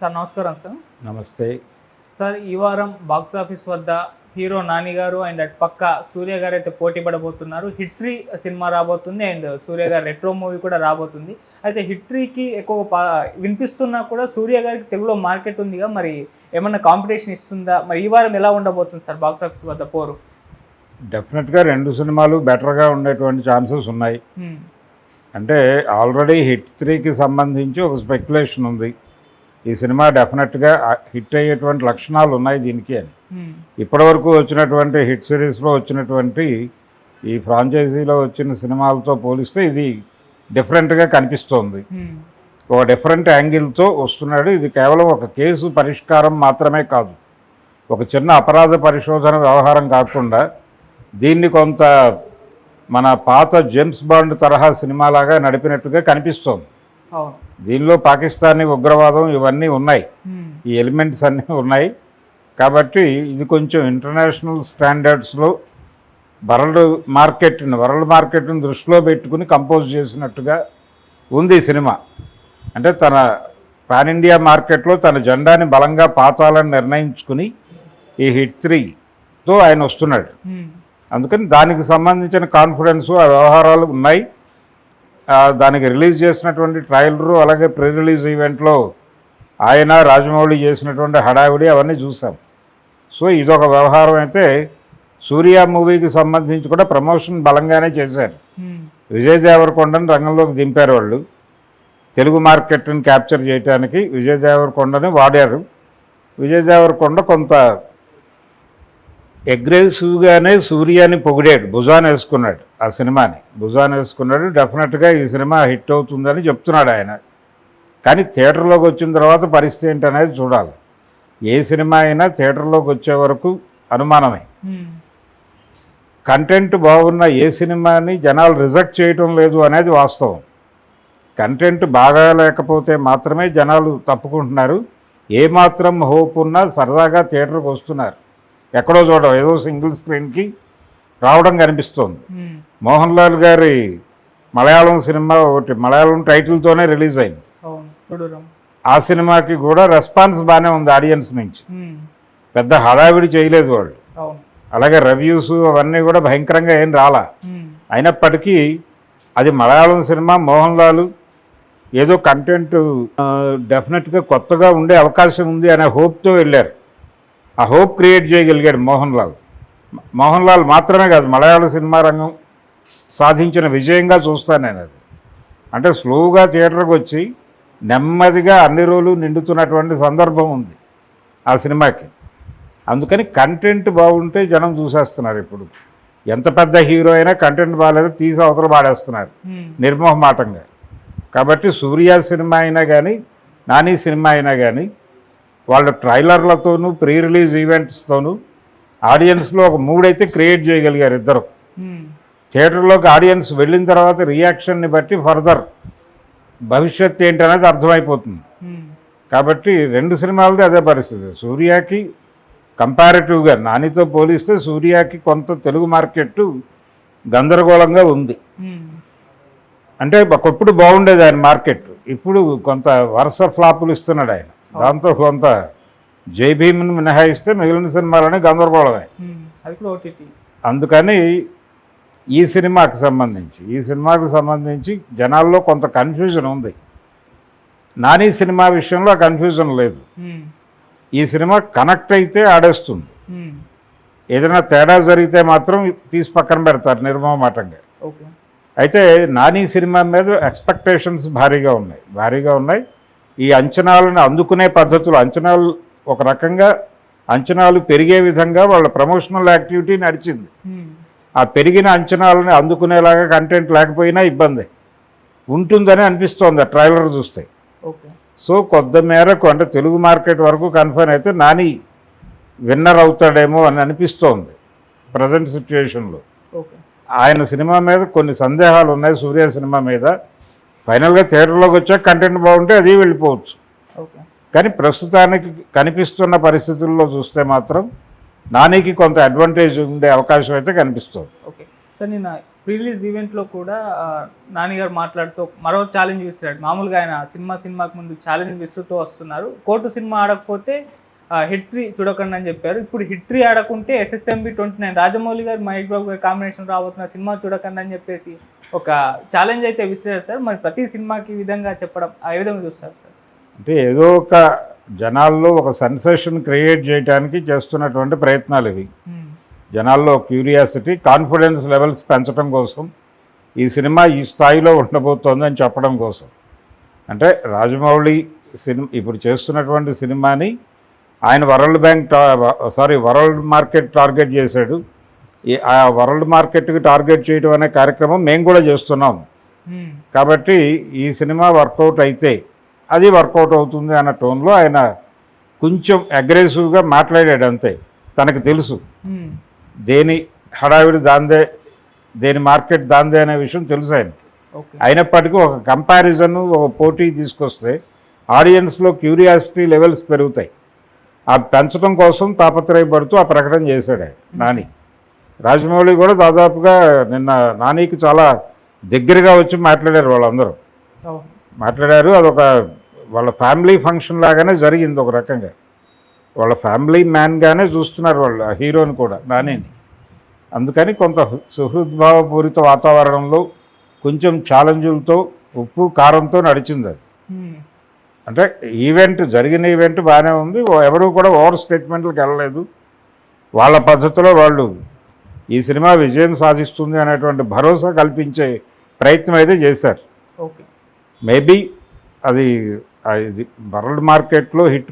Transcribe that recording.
Sir నమస్కారం sir. నమస్తే. Sir ఈ వారం బాక్స్ ఆఫీస్ వద్ద హీరో నాని గారు అండ్ అటు పక్క సూర్య గారు అయితే పోటీ పడబోతున్నారు. హిట్ త్రీ సినిమా రాబోతుంది అండ్ సూర్య గారు రెట్రో మూవీ కూడా రాబోతుంది. అయితే హిట్ త్రీకి ఎక్కువ వినిపిస్తున్నా కూడా సూర్య గారికి తెలుగులో మార్కెట్ ఉందిగా. మరి ఏమన్నా కాంపిటీషన్ ఇస్తుందా? మరి ఈ వారం ఎలా ఉండబోతుంది సార్ బాక్స్ ఆఫీస్ వద్ద పోరు? డెఫినెట్గా రెండు సినిమాలు బెటర్గా ఉండేటువంటి ఛాన్సెస్ ఉన్నాయి. అంటే ఆల్రెడీ హిట్ త్రీకి సంబంధించి ఒక స్పెక్యులేషన్ ఉంది. ఈ సినిమా డెఫినెట్గా హిట్ అయ్యేటువంటి లక్షణాలు ఉన్నాయి దీనికి అని. ఇప్పటివరకు వచ్చినటువంటి హిట్ సిరీస్లో వచ్చినటువంటి ఈ ఫ్రాంచైజీలో వచ్చిన సినిమాలతో పోలిస్తే ఇది డిఫరెంట్గా కనిపిస్తోంది. ఒక డిఫరెంట్ యాంగిల్తో వస్తున్నాడు. ఇది కేవలం ఒక కేసు పరిష్కారం మాత్రమే కాదు. ఒక చిన్న అపరాధ పరిశోధన వ్యవహారం కాకుండా దీన్ని కొంత మన పాత జేమ్స్ బాండ్ తరహా సినిమాలాగా నడిపినట్టుగా కనిపిస్తోంది. దీనిలో పాకిస్తానీ ఉగ్రవాదం ఇవన్నీ ఉన్నాయి. ఈ ఎలిమెంట్స్ అన్నీ ఉన్నాయి. కాబట్టి ఇది కొంచెం ఇంటర్నేషనల్ స్టాండర్డ్స్లో వరల్డ్ మార్కెట్ని వరల్డ్ మార్కెట్ని దృష్టిలో పెట్టుకుని కంపోజ్ చేసినట్టుగా ఉంది సినిమా. అంటే తన పాన్ ఇండియా మార్కెట్లో తన జెండాని బలంగా పాతాలని నిర్ణయించుకుని ఈ హిట్ త్రీతో ఆయన వస్తున్నాడు. అందుకని దానికి సంబంధించిన కాన్ఫిడెన్స్ ఆ వ్యవహారాలు ఉన్నాయి. దానికి రిలీజ్ చేసినటువంటి ట్రailer అలాగే ప్రీ రిలీజ్ ఈవెంట్లో ఆయన రాజమౌళి చేసినటువంటి హడావిడి అవన్నీ చూసాం. సో ఇదొక వ్యవహారం అయితే సూర్య మూవీకి సంబంధించి కూడా ప్రమోషన్ బలంగానే చేశారు. విజయ్ దేవరకొండని రంగంలోకి దింపారు వాళ్ళు. తెలుగు మార్కెట్ని క్యాప్చర్ చేయడానికి విజయ్ దేవరకొండని వాడారు. విజయ్ దేవరకొండ కొంత అగ్రెసివ్గానే సూర్యాని పొగిడాడు భుజాన్ వేసుకున్నాడు ఆ సినిమాని. భుజాన్ వేసుకున్నాడు డెఫినెట్గా ఈ సినిమా హిట్ అవుతుందని చెప్తున్నాడు ఆయన. కానీ థియేటర్లోకి వచ్చిన తర్వాత పరిస్థితి ఏంటనేది చూడాలి. ఏ సినిమా అయినా థియేటర్లోకి వచ్చే వరకు అనుమానమే. కంటెంట్ బాగున్న ఏ సినిమాని జనాలు రిజెక్ట్ చేయటం లేదు అనేది వాస్తవం. కంటెంట్ బాగా లేకపోతే మాత్రమే జనాలు తప్పుకుంటున్నారు. ఏమాత్రం హోప్ ఉన్నా సరదాగా థియేటర్కి వస్తున్నారు. ఎక్కడో చూడడం ఏదో సింగిల్ స్క్రీన్కి రావడం కనిపిస్తోంది. మోహన్ లాల్ గారి మలయాళం సినిమా ఒకటి మలయాళం టైటిల్తోనే రిలీజ్ అయింది. ఆ సినిమాకి కూడా రెస్పాన్స్ బాగానే ఉంది ఆడియన్స్ నుంచి. పెద్ద హడావిడి చేయలేదు వాళ్ళు. అలాగే రివ్యూస్ అవన్నీ కూడా భయంకరంగా ఏం రాలా. అయినప్పటికీ అది మలయాళం సినిమా మోహన్ లాల్ ఏదో కంటెంట్ డెఫినెట్గా కొత్తగా ఉండే అవకాశం ఉంది అనే హోప్తో వెళ్ళారు. ఆ హోప్ క్రియేట్ చేయగలిగాడు మోహన్ లాల్ మోహన్ లాల్ మాత్రమే కాదు మలయాళ సినిమా రంగం సాధించిన విజయంగా చూస్తాను నేను అది. అంటే స్లోగా థియేటర్కి వచ్చి నెమ్మదిగా అన్ని రోజులు నిండుతున్నటువంటి సందర్భం ఉంది ఆ సినిమాకి. అందుకని కంటెంట్ బాగుంటే జనం చూసేస్తున్నారు ఇప్పుడు. ఎంత పెద్ద హీరో అయినా కంటెంట్ బాగాలేదు తీసి అవతల పాడేస్తున్నారు హ్మ్. నిర్మోహమాటంగా. కాబట్టి సూర్య సినిమా అయినా కానీ నాని సినిమా అయినా కానీ వాళ్ళ ట్రైలర్లతోనూ ప్రీ రిలీజ్ ఈవెంట్స్తోనూ ఆడియన్స్లో ఒక మూడైతే క్రియేట్ చేయగలిగారు ఇద్దరు. థియేటర్లోకి ఆడియన్స్ వెళ్ళిన తర్వాత రియాక్షన్ని బట్టి ఫర్దర్ భవిష్యత్ ఏంటనేది అర్థమైపోతుంది. కాబట్టి రెండు సినిమాలది అదే పరిస్థితి సూర్యకి కంపారిటివ్గా నానితో పోలిస్తే సూర్యకి కొంత తెలుగు మార్కెట్ గందరగోళంగా ఉంది. అంటే ఒకప్పుడు బాగుండేది ఆయన మార్కెట్ ఇప్పుడు కొంత వరుస ఫ్లాపులు ఇస్తున్నాడు ఆయన దాంతో కొంత జై భీమ్ని మినహాయిస్తే మిగిలిన సినిమాలని గందరగోళమే. హ్మ్. అది కూడా ఓటీటీ అందుకని ఈ సినిమాకి సంబంధించి ఈ సినిమాకి సంబంధించి జనాల్లో కొంత కన్ఫ్యూజన్ ఉంది. నాని సినిమా విషయంలో కన్ఫ్యూజన్ లేదు. ఈ సినిమా కనెక్ట్ అయితే ఆడేస్తుంది. ఏదైనా తేడా జరిగితే మాత్రం తీసి పక్కన పెడతారు నిర్మమాటంగా ఓకే. అయితే నాని సినిమా మీద ఎక్స్పెక్టేషన్స్ భారీగా ఉన్నాయి. భారీగా ఉన్నాయి. ఈ అంచనాలను అందుకునే పద్ధతులు అంచనాలు ఒక రకంగా అంచనాలు పెరిగే విధంగా వాళ్ళ ప్రమోషనల్ యాక్టివిటీ నడిచింది. ఆ పెరిగిన అంచనాలను అందుకునేలాగా కంటెంట్ లేకపోయినా ఇబ్బంది. ఉంటుందని అనిపిస్తోంది ఆ ట్రైలర్ చూస్తే. సో కొద్ది మేరకు అంటే తెలుగు మార్కెట్ వరకు కన్ఫర్మ్ అయితే నాని విన్నర్ అవుతాడేమో అని అనిపిస్తోంది ప్రజెంట్ సిచ్యుయేషన్లో. ఓకే. ఆయన సినిమా మీద కొన్ని సందేహాలు ఉన్నాయి సూర్య సినిమా మీద. ఫైనల్గా థియేటర్లోకి వచ్చాక కంటెంట్ బాగుంటే అది వెళ్ళిపోవచ్చు. ఓకే. కానీ ప్రస్తుతానికి కనిపిస్తున్న పరిస్థితుల్లో చూస్తే మాత్రం నానికి కొంత అడ్వాంటేజ్ ఉండే అవకాశం అయితే కనిపిస్తుంది. ఓకే. సార్ నిన్న ప్రీలీజ్ ఈవెంట్లో కూడా ఆ, నాని గారు మాట్లాడుతూ మరో ఛాలెంజ్ విసిరాడు మామూలుగా ఆయన సినిమా సినిమాకి ముందు ఛాలెంజ్ విసురుతూ వస్తున్నారు. కోర్టు సినిమా ఆడకపోతే హిట్రీ చూడకండి అని చెప్పారు. ఇప్పుడు హిట్రీ ఆడకుంటే ఎస్ఎస్ఎంబి ట్వంటీ నైన్ రాజమౌళి గారు మహేష్ బాబు గారి కాంబినేషన్ రాబోతున్న సినిమా చూడకండి అని చెప్పేసి ఒక ఛాలెంజ్ అయితే విసిరారు సార్. మరి ప్రతి సినిమాకి ఈ విధంగా చెప్పడం ఆ ఏ విధంగా చూస్తారు సార్? అంటే ఏదో ఒక జనాల్లో ఒక సెన్సేషన్ క్రియేట్ చేయడానికి చేస్తున్నటువంటి ప్రయత్నాలు ఇవి. జనాల్లో క్యూరియాసిటీ కాన్ఫిడెన్స్ లెవెల్స్ పెంచడం కోసం ఈ సినిమా ఈ స్థాయిలో ఉండబోతోంది అని చెప్పడం కోసం. అంటే రాజమౌళి సినిమా ఇప్పుడు చేస్తున్నటువంటి సినిమాని ఆయన world bank sorry world market target చేశాడు. ఆ వరల్డ్ మార్కెట్కి టార్గెట్ చేయడం అనే కార్యక్రమం మేము కూడా చేస్తున్నాం. కాబట్టి ఈ సినిమా వర్కౌట్ అయితే అది వర్కౌట్ అవుతుంది అన్న టోన్లో ఆయన కొంచెం అగ్రెసివ్గా మాట్లాడాడు అంతే. తనకు తెలుసు. దేని హడావిడి దాందే దేని మార్కెట్ దాందే అనే విషయం తెలుసు ఆయనకి. అయినప్పటికీ ఒక కంపారిజన్ ఒక పోటీ తీసుకొస్తే ఆడియన్స్లో క్యూరియాసిటీ లెవెల్స్ పెరుగుతాయి. ఆ పెంచడం కోసం తాపత్రయపడుతూ ఆ ప్రకటన చేశాడు ఆయన నాని. రాజమౌళి కూడా దాదాపుగా నిన్న నానికి చాలా దగ్గరగా వచ్చి మాట్లాడారు వాళ్ళందరూ. మాట్లాడారు అదొక వాళ్ళ ఫ్యామిలీ ఫంక్షన్ లాగానే జరిగింది ఒక రకంగా. వాళ్ళ ఫ్యామిలీ మ్యాన్గానే చూస్తున్నారు వాళ్ళు ఆ హీరోని కూడా నానిని. అందుకని కొంత సుహృద్భావపూరిత వాతావరణంలో కొంచెం ఛాలెంజులతో ఉప్పు కారంతో నడిచింది అది. అంటే ఈవెంట్ జరిగిన ఈవెంట్ బాగానే ఉంది ఎవరు కూడా ఓవర్ స్టేట్మెంట్లకు వెళ్ళలేదు. వాళ్ళ పద్ధతిలో వాళ్ళు ఈ సినిమా విజయం సాధిస్తుంది అనేటువంటి భరోసా కల్పించే ప్రయత్నం అయితే చేశారు. ఓకే. మేబీ అది ఇది వరల్డ్ మార్కెట్లో హిట్